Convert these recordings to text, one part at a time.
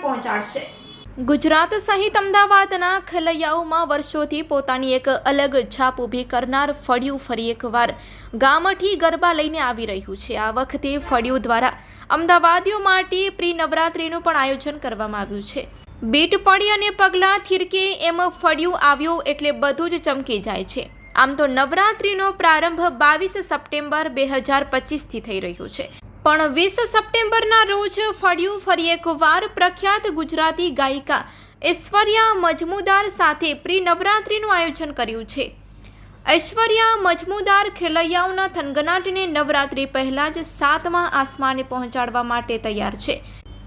પહોંચાડશે. ગુજરાત સહિત અમદાવાદના ખલૈયાઓમાં વર્ષોથી પોતાની એક અલગ છાપ ઊભી કરનાર ફળિયું ફરી એકવાર ગામઠી ગરબા લઈને આવી રહ્યું છે. આ વખતે ફળિયું દ્વારા અમદાવાદીઓ માટે પ્રી નવરાત્રિનું પણ આયોજન કરવામાં આવ્યું છે. બીટ પડી અને પગલાં થિરકે એમ ફળિયું આવ્યું એટલે બધું જ ચમકી જાય છે. આમ તો નવરાત્રિનો પ્રારંભ બાવીસ સપ્ટેમ્બર બે હજાર પચીસથી થઈ રહ્યો છે. પણ વીસ સપ્ટેમ્બરના રોજ ફળ્યું ફરી એકવાર પ્રખ્યાત ગુજરાતી ગાયિકા ઐશ્વર્યા મજમુદાર સાથે પ્રી નવરાત્રિનું આયોજન કર્યું છે. ઐશ્વર્યા મજમુદાર ખેલૈયાઓના થનગનાટને નવરાત્રિ પહેલાં જ સાતમા આસમાને પહોંચાડવા માટે તૈયાર છે.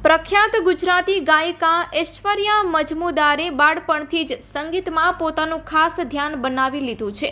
પ્રખ્યાત ગુજરાતી ગાયિકા ઐશ્વર્યા મજમુદારે બાળપણથી જ સંગીતમાં પોતાનું ખાસ ધ્યાન બનાવી લીધું છે.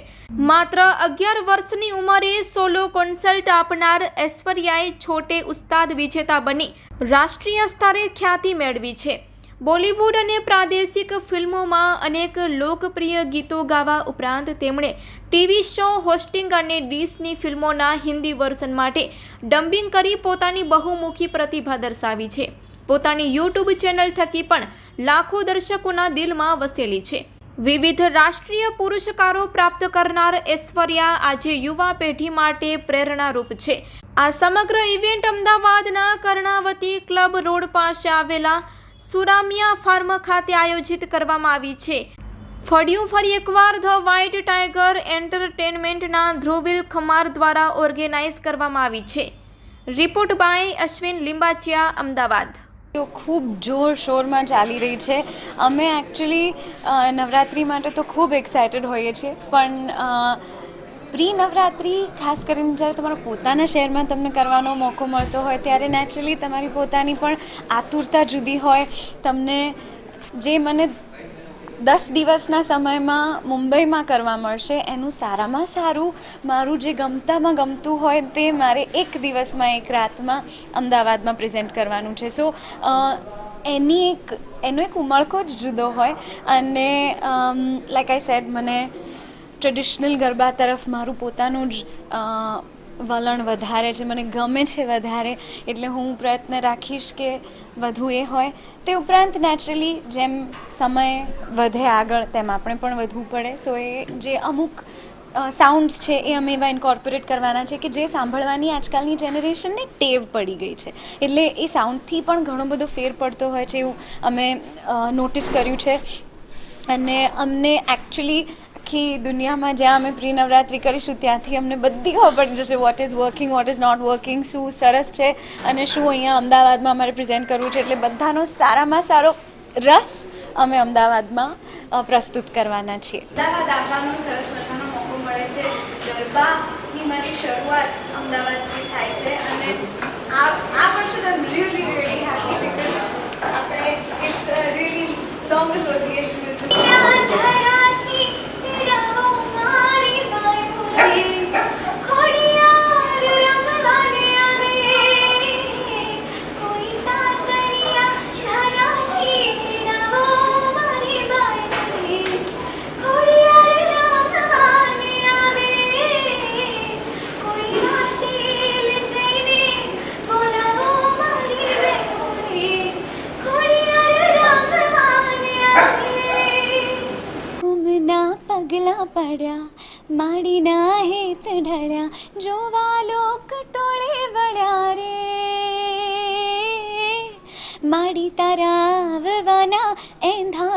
માત્ર અગિયાર વર્ષની ઉંમરે સોલો કોન્સર્ટ આપનાર ઐશ્વર્યાએ છોટે ઉસ્તાદ વિજેતા બની રાષ્ટ્રીય સ્તરે ખ્યાતિ મેળવી છે. બોલિવૂડ અને પ્રાદેશિક ફિલ્મોમાં અનેક લોકપ્રિય ગીતો ગાવા ઉપરાંત તેમણે ટીવી શો હોસ્ટિંગ અને ડીસની ફિલ્મોના હિન્દી વર્ઝન માટે ડમ્બિંગ કરી પોતાની બહુમુખી પ્રતિભા દર્શાવી છે. પોતાની યુટ્યુબ ચેનલ થકી પણ લાખો દર્શકોના દિલમાં વસેલી છે. વિવિધ રાષ્ટ્રીય પુરસ્કારો પ્રાપ્ત કરનાર ઐશ્વર્યા આજે યુવા પેઢી માટે પ્રેરણારૂપ છે. આ સમગ્ર ઇવેન્ટ અમદાવાદના કર્ણાવતી ક્લબ રોડ પાસે આવેલા સુરામિયા ફાર્મ ખાતે આયોજિત કરવામાં આવી છે. ફળિયું ફરી એકવાર ધ વ્હાઇટ ટાઈગર એન્ટરટેનમેન્ટના ધ્રુવિલ ખમાર દ્વારા ઓર્ગેનાઇઝ કરવામાં આવી છે. Report by Ashwin Limbachiya, Ahmedabad. ખૂબ જોરશોરમાં ચાલી રહી છે. અમે એકચ્યુઅલી નવરાત્રિ માટે તો ખૂબ એક્સાઇટેડ હોઈએ છીએ. પણ પ્રી નવરાત્રિ ખાસ કરીને જ્યારે તમારા પોતાના શહેરમાં તમને કરવાનો મોકો મળતો હોય, ત્યારે નેચરલી તમારી પોતાની પણ આતુરતા જુદી હોય. તમને જે મને દસ દિવસના સમયમાં મુંબઈમાં કરવા મળશે, એનું સારામાં સારું મારું જે ગમતામાં ગમતું હોય તે મારે એક દિવસમાં એક રાતમાં અમદાવાદમાં પ્રેઝન્ટ કરવાનું છે. સો એની એક, એનો એક ઉમળકો જ જુદો હોય અને લાઈક આઈ સેડ મને ટ્રેડિશનલ ગરબા તરફ મારું પોતાનું જ વલણ વધારે છે. મને ગમે છે વધારે. એટલે હું પ્રયત્ન રાખીશ કે વધુ એ હોય. તે ઉપરાંત નેચરલી જેમ સમય વધે આગળ, તેમ આપણે પણ વધવું પડે. સો એ જે અમુક સાઉન્ડ્સ છે, એ અમે એવા ઇન્કોર્પોરેટ કરવાના છે કે જે સાંભળવાની આજકાલની જનરેશનને ટેવ પડી ગઈ છે. એટલે એ સાઉન્ડથી પણ ઘણો બધો ફેર પડતો હોય છે એવું અમે નોટિસ કર્યું છે. અને અમને એકચ્યુઅલી આખી દુનિયામાં જ્યાં અમે પ્રી નવરાત્રિ કરીશું, ત્યાંથી અમને બધી ખબર પડી જશે what is working what is not working શું સરસ છે અને શું અહીંયા અમદાવાદમાં અમારે પ્રેઝન્ટ કરવું છે. એટલે બધાનો સારામાં સારો રસ અમે અમદાવાદમાં પ્રસ્તુત કરવાના છીએ. અમદાવાદ આવવાનો સરસ મજાનો મોકો મળે છે. ગરબાની મારી શરૂઆત અમદાવાદથી થાય છે અને આ વર્ષે I am really really happy because આપણે ઇટ્સ રિયલી લોંગ એસોસિએશન ઘૂમના પગલા પડ્યા, માડીના હેત ઢળ્યા જોવા લોક ટોળે વળ્યા રે. માડી તારા આવવાના એંધાણ